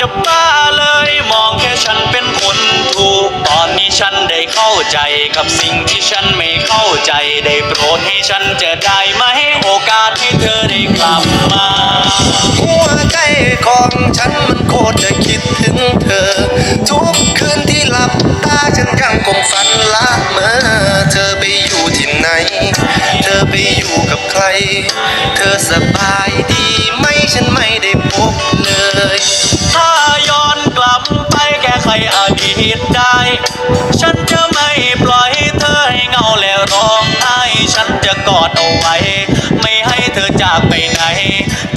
จะบ้าเลยมองแค่ฉันเป็นคนถูก ตอนนี้ฉันได้เข้าใจกับสิ่งที่ฉันไม่เข้าใจ ได้โปรดให้ฉันจะได้ไหมโอกาสให้เธอได้กลับมา หัวใจของฉันมันโคตรจะคิดถึงเธอ ทุกคืนที่หลับตาฉันยังคงฝันละเมอเธอไปอยู่ที่ไหน เธอไปอยู่กับใคร เธอสบายดีไหมฉันไม่ แก้อดีตได้ ฉันจะไม่ปล่อยเธอให้เหงาและร้องไห้ฉันจะกอดเอาไว้ ไม่ให้เธอจากไปไหน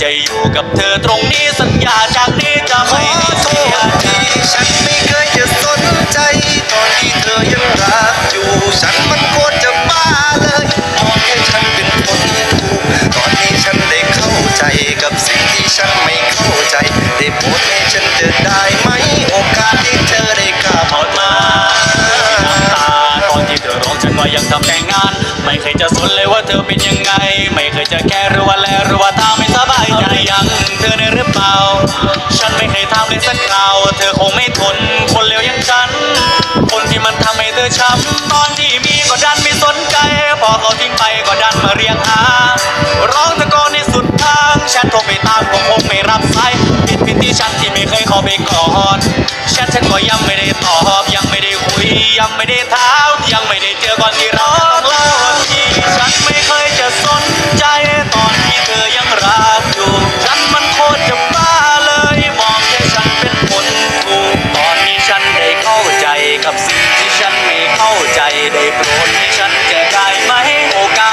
จะอยู่กับเธอตรงนี้สัญญาจากนี้จะไม่อมีโทเสียษใจที่ฉันไม่เคยจะสนใจ ตอนที่เธอยังรักอยู่ฉันมันโคตรจะบ้าเลยมองให้ฉันเป็นคนถูกตอนนี้ฉันได้เข้าใจกับสิ่งที่ฉันไม่เข้าใจ ได้โปรดให้ฉันเจอได้ อนที่เธอร้องฉันก็ยังทำแต่งงาน ไม่เคยจะสนเลยว่าเธอเป็นยังไง ไม่เคยจะแค่รือว่าแลรือว่าตาไม่สบายใจยังเธอได้หรือเปล่า ฉันไม่เคยทำเลยสักคราวเธอคงไม่ทนคนเลวอย่างฉัน คนที่มันทำให้เธอช้ำตอนที่มีก็ดันไม่สนใจ พอเขาทิ้งไปก็ดันมาเรียกหาร้องตะโกนในสุดทางฉันโทรไปตามก็คงไม่รับสายผิดผิดที่ฉันที่ไม่เคยข้าไปก่อดฉันฉันก็ยังไม่ได้ตอบยังไม่ได้คุยยังไม่ได้ถาม ยังไม่ได้เจอก่อนที่เราต้องเล่า